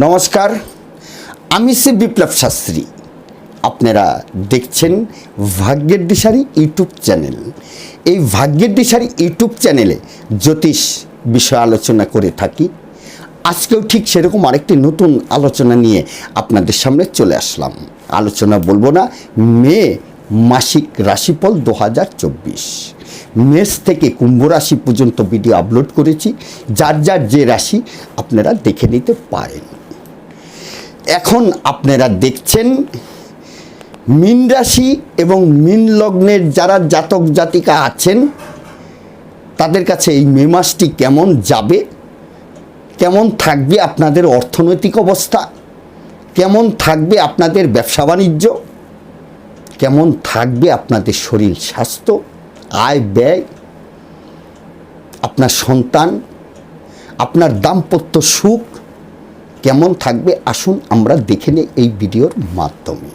নমস্কার, আমি সে বিপ্লব শাস্ত্রী। আপনারা দেখছেন ভাগ্যের দিশারি ইউটিউব চ্যানেল। এই ভাগ্যের দিশারি ইউটিউব চ্যানেলে জ্যোতিষ বিষয় আলোচনা করে থাকি। আজকেও ঠিক সেরকম আরেকটি নতুন আলোচনা নিয়ে আপনাদের সামনে চলে আসলাম। আলোচনা বলব না, মে মাসিক রাশিফল দু হাজার চব্বিশ। মেষ থেকে কুম্ভ রাশি পর্যন্ত ভিডিও আপলোড করেছি। যার যার যে রাশি আপনারা দেখে নিতে পারেন। এখন আপনারা দেখছেন মিন রাশি এবং মিন লগ্নের যারা জাতক জাতিকা আছেন, তাদের কাছে এই মে মাসটি কেমন যাবে? কেমন থাকবে আপনাদের অর্থনৈতিক অবস্থা? কেমন থাকবে আপনাদের ব্যবসা বাণিজ্য? কেমন থাকবে আপনাদের শরীর স্বাস্থ্য? আয় ব্যয়? আপনার সন্তান? আপনার দাম্পত্য সুখ? কেমন থাকবে আসুন আমরা দেখে নিই এই ভিডিওর মাধ্যমে।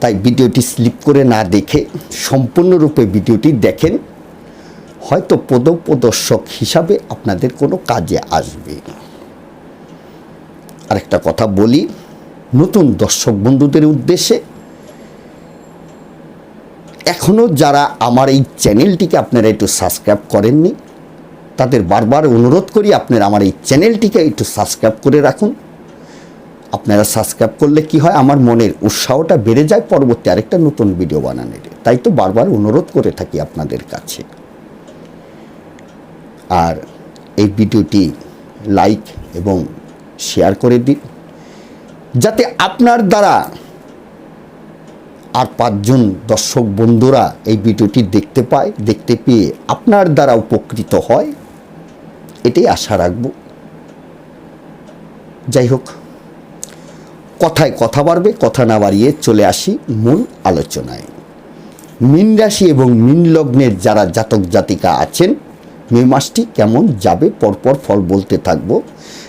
তাই ভিডিওটি স্লিপ করে না দেখে সম্পূর্ণরূপে ভিডিওটি দেখেন। হয়তো পদপ্রদর্শক হিসাবে আপনাদের কোনো কাজে আসবে। আরেকটা কথা বলি, নতুন দর্শক বন্ধুদের উদ্দেশ্যে এখনও যারা আমার এই চ্যানেলটিকে আপনারা একটু সাবস্ক্রাইব করেননি তাদের বারবার অনুরোধ করি আপনারা আমার এই চ্যানেলটিকে একটু সাবস্ক্রাইব করে রাখুন। আপনারা সাবস্ক্রাইব করলে কি হয়? আমার মনের উৎসাহটা বেড়ে যায়, পরবর্তী আরেকটা নতুন ভিডিও বানানোর। তাই তো বারবার অনুরোধ করে থাকি আপনাদের কাছে। আর এই ভিডিওটি লাইক এবং শেয়ার করে দিন, যাতে আপনার দ্বারা আর পাঁচজন দর্শক বন্ধুরা এই ভিডিওটি দেখতে পায়, দেখতে পেয়ে আপনার দ্বারা উপকৃত হয়। এটাই আশা রাখব। যাই হোক কথায় কথা বাড়বে, কথা না বাড়িয়ে চলে আসি মূল আলোচনায়। মিন রাশি এবং মিন লগ্নের যারা জাতক জাতিকা আছেন, মে মাসটি কেমন যাবে, পরপর ফল বলতে থাকব।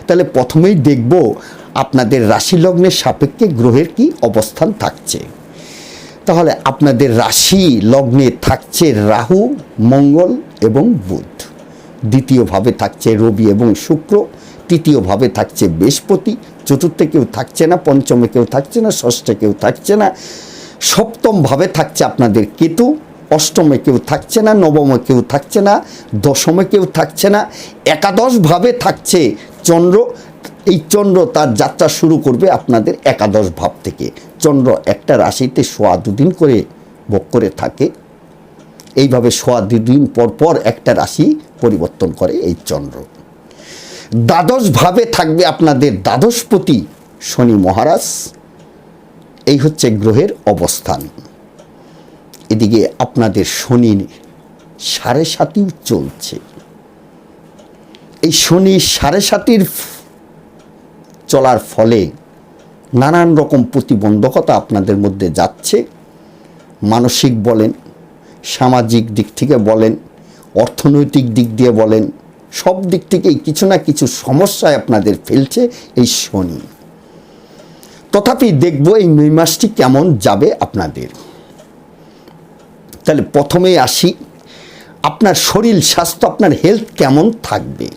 তাহলে প্রথমেই দেখব আপনাদের রাশি লগ্নের সাপেক্ষে গ্রহের কি অবস্থান থাকছে। তাহলে আপনাদের রাশি লগ্নে থাকছে রাহু, মঙ্গল এবং বুধ। দ্বিতীয়ভাবে থাকছে রবি এবং শুক্র, তৃতীয়ভাবে থাকছে বৃহস্পতি, চতুর্থে কেউ থাকছে না, পঞ্চমে কেউ থাকছে না, ষষ্ঠে কেউ থাকছে না। সপ্তমভাবে থাকছে আপনাদের কেতু, অষ্টমে কেউ থাকছে না, নবমে কেউ থাকছে না, দশমে কেউ থাকছে না। একাদশভাবে থাকছে চন্দ্র, এই চন্দ্র তার যাত্রা শুরু করবে আপনাদের একাদশ ভাব থেকে। চন্দ্র একটা রাশিতে সোয়া দুদিন করে ভোগ করে থাকে। এইভাবে সোয়া দুদিন পর পর একটা রাশি পরিবর্তন করে এই চন্দ্র। দ্বাদশভাবে থাকবে আপনাদের দ্বাদশপতি শনি মহারাজ। এই হচ্ছে গ্রহের অবস্থান। এদিকে আপনাদের শনি সাড়ে সাতিও চলছে। এই শনি সাড়ে সাতির চলার ফলে নানান রকম প্রতিবন্ধকতা আপনাদের মধ্যে যাচ্ছে। মানসিক বলেন সামাজিক দিক থেকে বলেন, অর্থনৈতিক দিক দিয়ে বলেন, সব দিক থেকেই কিছু না কিছু সমস্যায় আপনাদের ফেলছে এই শনি। তথাপি দেখব এই মে মাসটি কেমন যাবে আপনাদের। তাহলে প্রথমেই আসি, আপনার শরীর, স্বাস্থ্য, আপনার হেলথ কেমন থাকবে?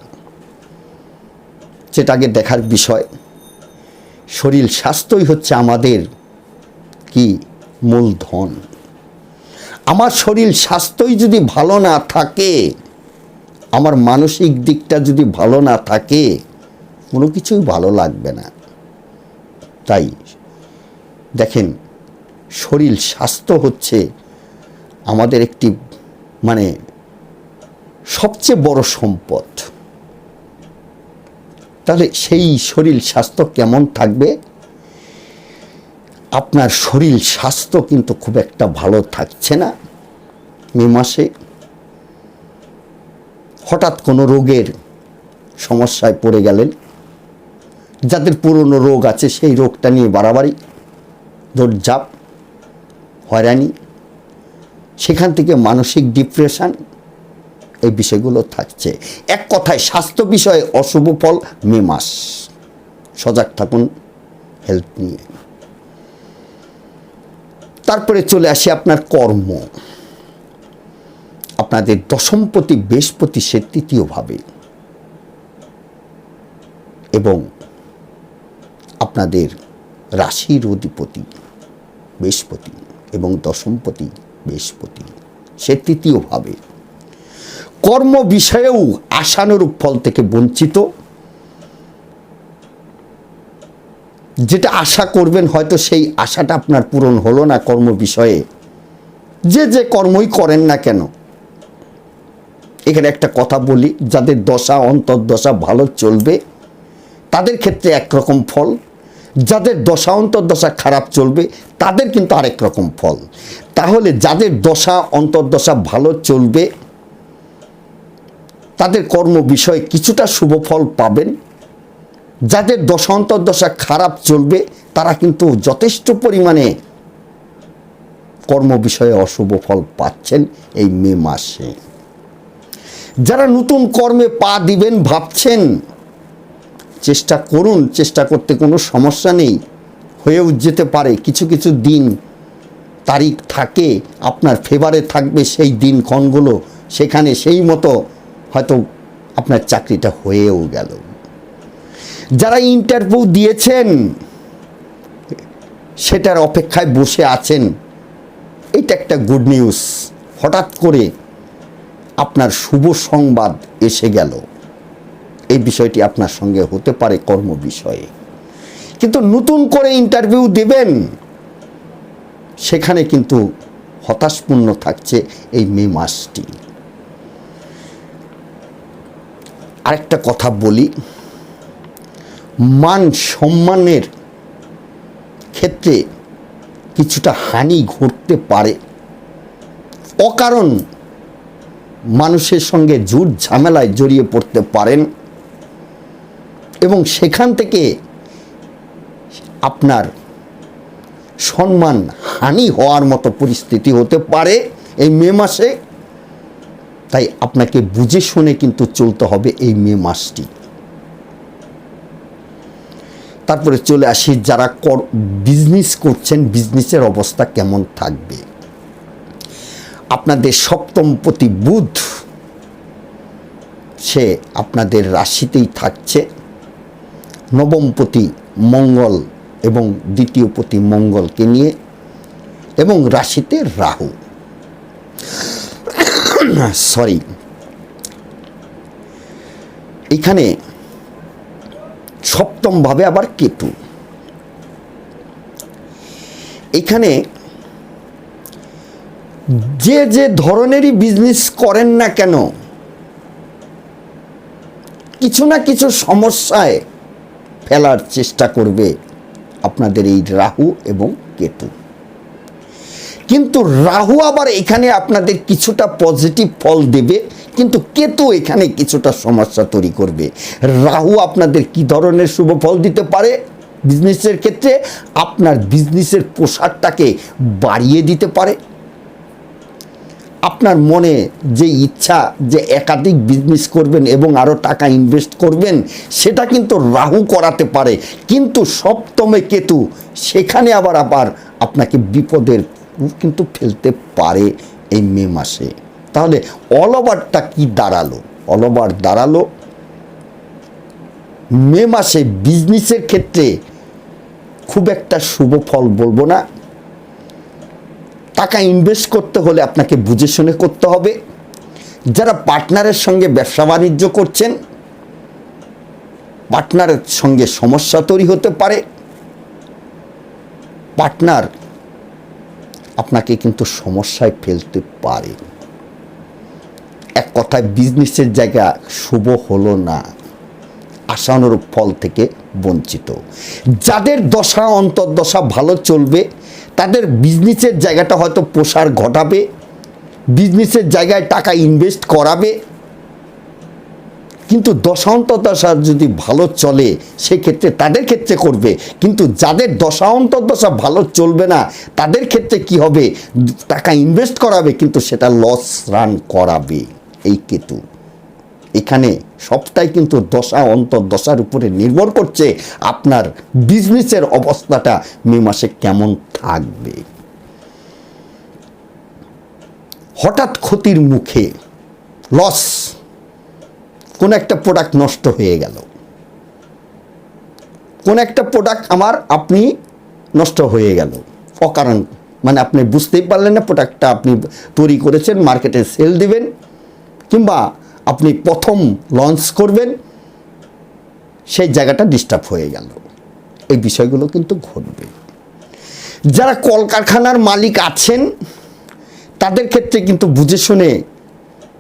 সেটাকে দেখার বিষয়। শরীর স্বাস্থ্যই হচ্ছে আমাদের কি? মূলধন। আমার শরীর স্বাস্থ্যই যদি ভালো না থাকে, আমার মানসিক দিকটা যদি ভালো না থাকে, কোনো কিছুই ভালো লাগবে না। তাই দেখেন, শরীর স্বাস্থ্য হচ্ছে আমাদের একটি মানে সবচেয়ে বড় সম্পদ। তাহলে সেই শরীর স্বাস্থ্য কেমন থাকবে? আপনার শরীর স্বাস্থ্য কিন্তু খুব একটা ভালো থাকছে না। মে মাসে হঠাৎ কোনো রোগের সমস্যায় পড়ে গেলেন। যাদের পুরনো রোগ আছে সেই রোগটা নিয়ে বাড়াবাড়ি, দৌড়ঝাঁপ, হয়রানি, সেখান থেকে মানসিক ডিপ্রেশান, এই বিষয়গুলো থাকছে। এক কথায় স্বাস্থ্য বিষয়ে অশুভ ফল মে মাস। সজাগ থাকুন, হেলথ নিয়ে। তারপরে চলে আসি আপনার কর্ম। আপনাদের দশমপতি বৃহস্পতি সে তৃতীয়ভাবে এবং আপনাদের রাশির অধিপতি বৃহস্পতি এবং দশমপতি বৃহস্পতি সে তৃতীয়ভাবে কর্ম বিষয়েও আশানুরূপ ফল থেকে বঞ্চিত। যেটা আশা করবেন হয়তো সেই আশাটা আপনার পূরণ হলো না কর্ম বিষয়ে। যে যে কর্মই করেন না কেন। এখানে একটা কথা বলি, যাদের দশা, অন্তর্দশা ভালো চলবে, তাদের ক্ষেত্রে একরকম ফল। যাদের দশা, অন্তর্দশা খারাপ চলবে, তাদের কিন্তু আরেক রকম ফল। তাহলে যাদের দশা, অন্তর্দশা ভালো চলবে, তাদের কর্ম বিষয়ে কিছুটা শুভ ফল পাবেন। যাদের দশা, অন্তর্দশা খারাপ চলবে, তারা কিন্তু যথেষ্ট পরিমাণে কর্ম বিষয়ে অশুভ ফল পাচ্ছেন এই মে মাসে। যারা নতুন কর্মে পা দিবেন, ভাবছেন, চেষ্টা করুন, চেষ্টা করতে কোনো সমস্যা নেই, হয়েও যেতে পারে, কিছু কিছু দিন তারিখ থাকে, আপনার ফেভারে থাকবে সেই দিন ক্ষণগুলো, সেখানে সেই মতো হয়তো আপনার চাকরিটা হয়েও গেল। যারা ইন্টারভিউ দিয়েছেন, সেটার অপেক্ষায় বসে আছেন, এটা একটা গুড নিউজ হঠাৎ করে আপনার শুভ সংবাদ এসে গেল। এই বিষয়টি আপনার সঙ্গে হতে পারে কর্ম বিষয়ে। কিন্তু নতুন করে ইন্টারভিউ দেবেন, সেখানে কিন্তু হতাশপূর্ণ থাকছে এই মে মাসটি। আরেকটা কথা বলি মান সম্মানের ক্ষেত্রে কিছুটা হানি ঘটতে পারে। অকারণ মানুষের সঙ্গে জুট ঝামেলায় জড়িয়ে পড়তে পারেন এবং সেখান থেকে আপনার সম্মান হানি হওয়ার মতো পরিস্থিতি হতে পারে এই মে মাসে। তাই আপনাকে বুঝে শুনে কিন্তু চলতে হবে এই মে মাসটি। তারপরে চলে আসি যারা কর বিজনেস করছেন বিজনেসের অবস্থা কেমন থাকবে? আপনাদের সপ্তমপতি বুধ, সে আপনাদের রাশিতেই থাকছে। নবমপতি মঙ্গল এবং দ্বিতীয়পতি মঙ্গলকে নিয়ে এবং রাশিতে রাহু। সরি এখানে সপ্তমভাবে আবার কেতু। এখানে যে যে ধরনেরই বিজনেস করেন না কেন, কিছু না কিছু সমস্যায় ফেলার চেষ্টা করবে আপনাদের এই রাহু এবং কেতু। কিন্তু রাহু আবার এখানে আপনাদের কিছুটা পজিটিভ ফল দেবে, কিন্তু কেতু এখানে কিছুটা সমস্যা তৈরি করবে। রাহু আপনাদের কি ধরনের শুভ ফল দিতে পারে বিজনেসের ক্ষেত্রে? আপনার বিজনেসের পোশাকটাকে বাড়িয়ে দিতে পারে। আপনার মনে যে ইচ্ছা যে একাধিক বিজনেস করবেন এবং আরও টাকা ইনভেস্ট করবেন, সেটা কিন্তু রাহু করাতে পারে। কিন্তু সপ্তমে কেতু, সেখানে আবার আবার আপনাকে বিপদের কিন্তু ফেলতে পারে এই মে মাসে। তাহলে অল ওভারটা কি দাঁড়াল? অল ওভার দাঁড়াল মে মাসে বিজনেসের ক্ষেত্রে খুব একটা শুভ ফল বলব না। টাকা ইনভেস্ট করতে হলে আপনাকে বুঝে শুনে করতে হবে। যারা পার্টনারের সঙ্গে ব্যবসা বাণিজ্য করছেন পার্টনারের সঙ্গে সমস্যা তৈরি হতে পারে। পার্টনার আপনাকে কিন্তু সমস্যায় ফেলতে পারে। এক কথায় বিজনেসের জায়গা শুভ হলো না, আশানুরূপ ফল থেকে বঞ্চিত। যাদের দশা, অন্তর্দশা ভালো চলবে, তাদের বিজনেসের জায়গাটা হয়তো প্রসার ঘটাবে বিজনেসের জায়গায় টাকা ইনভেস্ট করাবে কিন্তু দশান্তদশা যদি ভালো চলে, সেক্ষেত্রে তাদের ক্ষেত্রে করবে। কিন্তু যাদের দশান্তদশা ভালো চলবে না, তাদের ক্ষেত্রে কি হবে? টাকা ইনভেস্ট করাবে, কিন্তু সেটা লস রান করাবে। এই কেতু। এখানে সবটাই কিন্তু দশা অন্তর্দশার উপরে নির্ভর করছে আপনার বিজনেসের অবস্থাটা মে মাসে কেমন থাকবে। হঠাৎ ক্ষতির মুখে লস কোন একটা প্রোডাক্ট নষ্ট হয়ে গেল। কোন একটা প্রোডাক্ট আমার আপনি নষ্ট হয়ে গেল। অকারণ মানে আপনি বুঝতেই পারলেন না প্রোডাক্টটা আপনি তৈরি করেছেন, মার্কেটে সেল দিবেন, কিংবা আপনি প্রথম লঞ্চ করবেন, সেই জায়গাটা ডিস্টার্ব হয়ে গেল। এই বিষয়গুলো কিন্তু ঘটবে। যারা কলকারখানার মালিক আছেন, তাদের ক্ষেত্রে কিন্তু বুঝে শুনে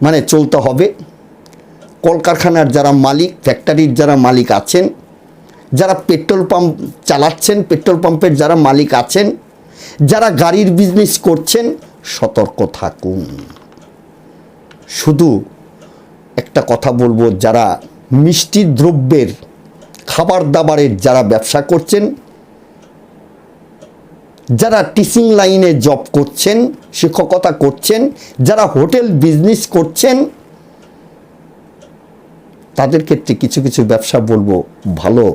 মানে চলতে হবে। কলকারখানার যারা মালিক ফ্যাক্টরির যারা মালিক আছেন, যারা পেট্রোল পাম্প চালাচ্ছেন পেট্রোল পাম্পের যারা মালিক আছেন, যারা গাড়ির বিজনেস করছেন, সতর্ক থাকুন। শুধু একটা কথা বলব, যারা মিষ্টি দ্রব্যের খাবার দাবারের যারা ব্যবসা করছেন, যারা টিচিং লাইনে জব করছেন, শিক্ষকতা করছেন, যারা হোটেল বিজনেস করছেন তাদের ক্ষেত্রে কিছু কিছু ব্যবসা বলব, ভালো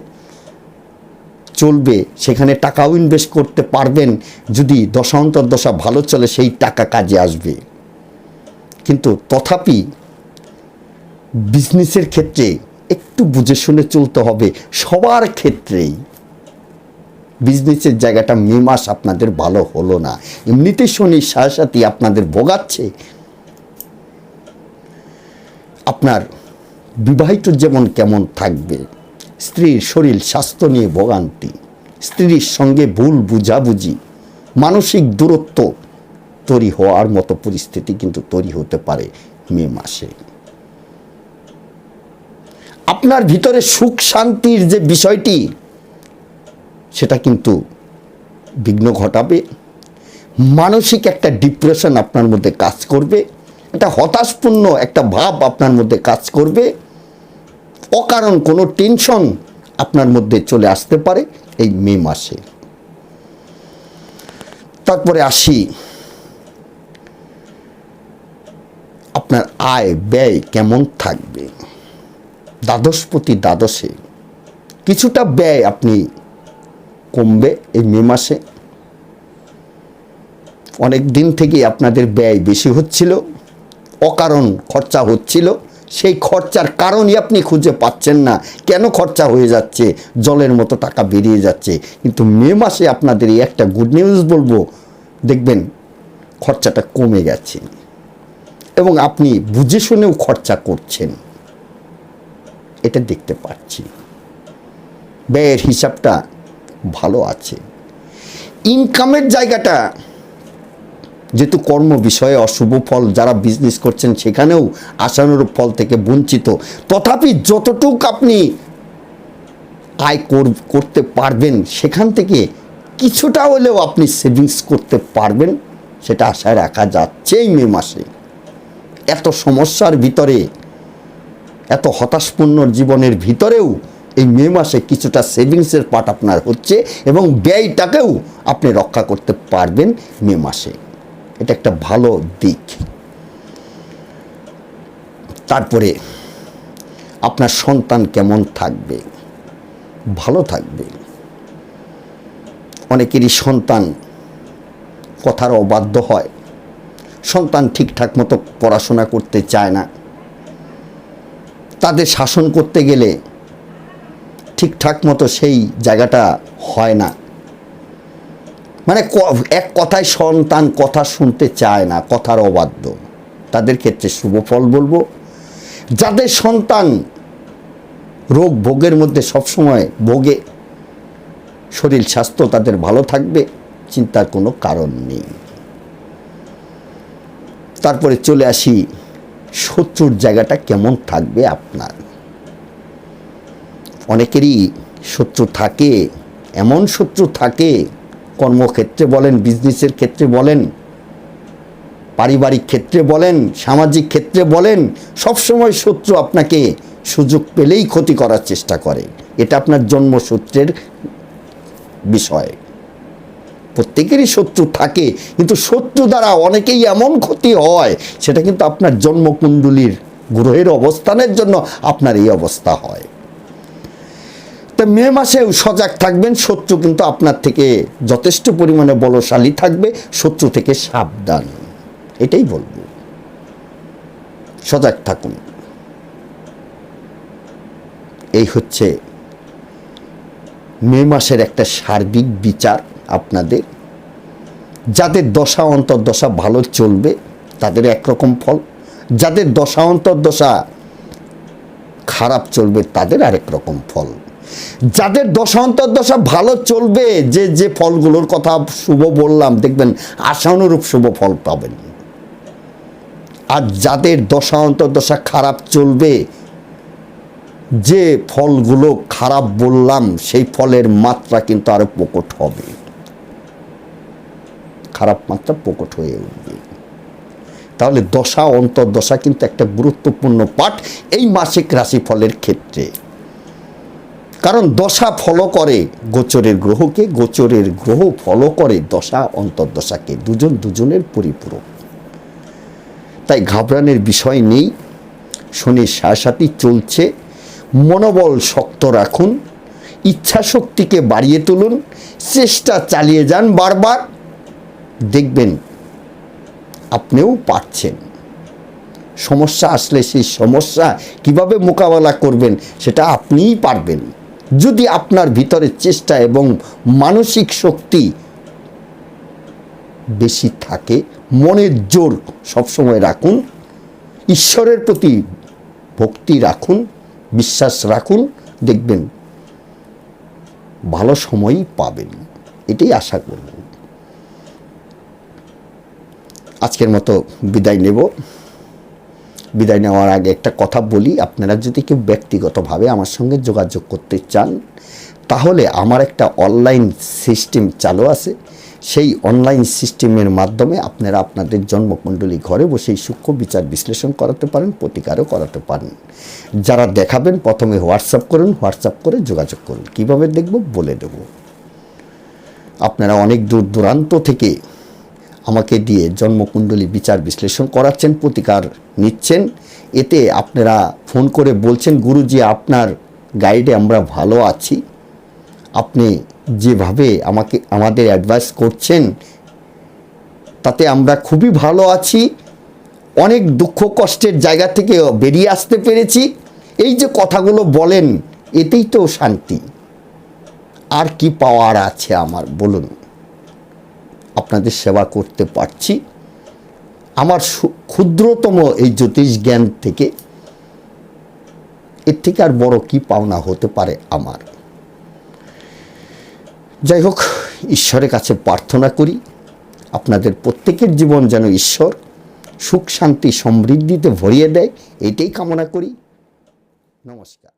চলবে, সেখানে টাকাও ইনভেস্ট করতে পারবেন, যদি দশান্তর দশা ভালো চলে সেই টাকা কাজে আসবে। কিন্তু তথাপি বিজনেসের ক্ষেত্রে একটু বুঝে শুনে চলতে হবে, সবার ক্ষেত্রেই। বিজনেসের জায়গাটা মে মাস আপনাদের ভালো হলো না। এমনিতে শনি সাথে সাথে আপনাদের ভোগাচ্ছে। আপনার বিবাহিত যেমন কেমন থাকবে? স্ত্রীর শরীর, স্বাস্থ্য নিয়ে ভোগান্তি। স্ত্রীর সঙ্গে ভুল বুঝাবুঝি। মানসিক দূরত্ব তৈরি হওয়ার মতো পরিস্থিতি কিন্তু তৈরি হতে পারে মে মাসে। আপনার ভিতরে সুখ শান্তির যে বিষয়টি, সেটা কিন্তু বিঘ্ন ঘটাবে। মানসিক একটা ডিপ্রেশন আপনার মধ্যে কাজ করবে। একটা হতাশপূর্ণ একটা ভাব আপনার মধ্যে কাজ করবে। অকারণ কোনো টেনশন আপনার মধ্যে চলে আসতে পারে এই মে মাসে। তারপরে আসি, আপনার আয় ব্যয় কেমন থাকবে? দ্বাদশপতি দ্বাদশে কিছুটা ব্যয় আপনি কমবে এই মে মাসে। অনেক দিন থেকে আপনাদের ব্যয় বেশি হচ্ছিল, অকারণ খরচা হচ্ছিল। সেই খরচার কারণই আপনি খুঁজে পাচ্ছেন না। কেন খরচা হয়ে যাচ্ছে? জলের মতো টাকা বেরিয়ে যাচ্ছে। কিন্তু মে মাসে আপনাদের এই একটা গুড নিউজ বলব। দেখবেন খরচাটা কমে গেছে। এবং আপনি বুঝে শুনেও খরচা করছেন। এটা দেখতে পাচ্ছি। ব্যয়ের হিসাবটা ভালো আছে। ইনকামের জায়গাটা যেহেতু কর্ম বিষয়ে অশুভ ফল যারা বিজনেস করছেন সেখানেও আশানুরূপ ফল থেকে বঞ্চিত। তথাপি যতটুক আপনি আয় করতে পারবেন, সেখান থেকে কিছুটা হলেও আপনি সেভিংস করতে পারবেন, সেটা আশায় রাখা যাচ্ছে এই মে মাসে। এত সমস্যার ভিতরে, এত হতাশপূর্ণ জীবনের ভিতরেও এই মে মাসে কিছুটা সেভিংসের পার্ট আপনার হচ্ছে এবং ব্যয়টাকেও আপনি রক্ষা করতে পারবেন মে মাসে। এটা একটা ভালো দিক। তারপরে আপনার সন্তান কেমন থাকবে? ভালো থাকবে। অনেকেরই সন্তান কথার অবাধ্য হয়। সন্তান ঠিকঠাক মতো পড়াশোনা করতে চায় না। তাদের শাসন করতে গেলে ঠিকঠাক মতো সেই জায়গাটা হয় না। মানে এক কথায় সন্তান কথা শুনতে চায় না, কথার অবাধ্য। তাদের ক্ষেত্রে শুভ ফল বলব। যাদের সন্তান রোগ ভোগের মধ্যে সবসময় ভোগে, শরীর, স্বাস্থ্য তাদের ভালো থাকবে, চিন্তার কোনো কারণ নেই। তারপরে চলে আসি, শত্রুর জায়গাটা কেমন থাকবে আপনার? অনেকেরই শত্রু থাকে, এমন শত্রু থাকে কর্মক্ষেত্রে বলেন বিজনেসের ক্ষেত্রে বলেন, পারিবারিক ক্ষেত্রে বলেন, সামাজিক ক্ষেত্রে বলেন, সবসময় শত্রু আপনাকে সুযোগ পেলেই ক্ষতি করার চেষ্টা করে। এটা আপনার জন্মসূত্রের বিষয়। প্রত্যেকেরই শত্রু থাকে, কিন্তু শত্রু দ্বারা অনেকেই এমন ক্ষতি হয়, সেটা কিন্তু আপনার জন্মকুণ্ডলীর গ্রহের অবস্থানের জন্য আপনার এই অবস্থা হয়। তা মে মাসেও সজাগ থাকবেন, শত্রু কিন্তু আপনার থেকে যথেষ্ট পরিমাণে বলশালী থাকবে, শত্রু থেকে সাবধান। এটাই বলব। সজাগ থাকুন। এই হচ্ছে মে মাসের একটা সার্বিক বিচার আপনাদের। যাদের দশা অন্তর্দশা ভালো চলবে, তাদের একরকম ফল। যাদের দশা অন্তর্দশা খারাপ চলবে, তাদের আরেক রকম ফল। যাদের দশা ভালো চলবে, যে যে ফলগুলোর কথা শুভ বললাম, দেখবেন আশানুরূপ শুভ ফল পাবেন। আর যাদের দশা অন্তর্দশা খারাপ চলবে, যে ফলগুলো খারাপ বললাম, সেই ফলের মাত্রা কিন্তু আরও প্রকট হবে। খারাপ মাত্রা প্রকট হয়ে উঠবে। তাহলে দশা অন্তর্দশা কিন্তু একটা গুরুত্বপূর্ণ পাঠ এই মাসিক রাশিফলের ক্ষেত্রে। কারণ দশা ফলো করে গোচরের গ্রহকে, গোচরের গ্রহ ফলো করে দশা, অন্তর্দশাকে। দুজন দুজনের পরিপূরক। তাই ঘাবড়ানোর বিষয় নেই। শনির সাথী চলছে। মনোবল শক্ত রাখুন। ইচ্ছা শক্তিকে বাড়িয়ে তুলুন। চেষ্টা চালিয়ে যান বারবার। দেখবেন আপনিও পারছেন। সমস্যা আসলে সেই সমস্যা কীভাবে মোকাবেলা করবেন সেটা আপনিই পারবেন। যদি আপনার ভিতরে চেষ্টা এবং মানসিক শক্তি বেশি থাকে, মনের জোর সবসময় রাখুন, ঈশ্বরের প্রতি ভক্তি রাখুন, বিশ্বাস রাখুন, দেখবেন ভালো সময়ই পাবেন। এটাই আশা করব। আজকের মতো বিদায় নেব। বিদায় নেওয়ার আগে একটা কথা বলি। আপনারা যদি কেউ ব্যক্তিগতভাবে আমার সঙ্গে যোগাযোগ করতে চান, তাহলে আমার একটা অনলাইন সিস্টেম চালু আছে। সেই অনলাইন সিস্টেমের মাধ্যমে আপনারা আপনাদের জন্মকুণ্ডলী ঘরে বসেই সূক্ষ্ম বিচার বিশ্লেষণ করাতে পারেন, প্রতিকারও করাতে পারেন। যারা দেখাবেন, প্রথমে হোয়াটসঅ্যাপ করুন হোয়াটসঅ্যাপ করে যোগাযোগ করুন। কীভাবে দেখব? বলে দেব। আপনারা অনেক দূর দূরান্ত থেকে আমাকে দিয়ে জন্মকুণ্ডলী বিচার বিশ্লেষণ করাচ্ছেন, প্রতিকার নিচ্ছেন। এতে আপনারা ফোন করে বলছেন, গুরুজি, আপনার গাইডে আমরা ভালো আছি। আপনি যেভাবে আমাকে, আমাদের অ্যাডভাইস করছেন, তাতে আমরা খুবই ভালো আছি। অনেক দুঃখ কষ্টের জায়গা থেকে বেরিয়ে আসতে পেরেছি। এই যে কথাগুলো বলেন, এতেই তো শান্তি। আর কি পাওয়ার আছে আমার, বলুন। আপনাদের সেবা করতে পারছি। আমার ক্ষুদ্রতম এই জ্যোতিষ জ্ঞান থেকে এর থেকে আর বড় কি পাওনা হতে পারে আমার? যাই হোক, ঈশ্বরের কাছে প্রার্থনা করি, আপনাদের প্রত্যেকের জীবন যেন ঈশ্বর সুখ শান্তি সমৃদ্ধিতে ভরিয়ে দেয়, এটাই কামনা করি। নমস্কার।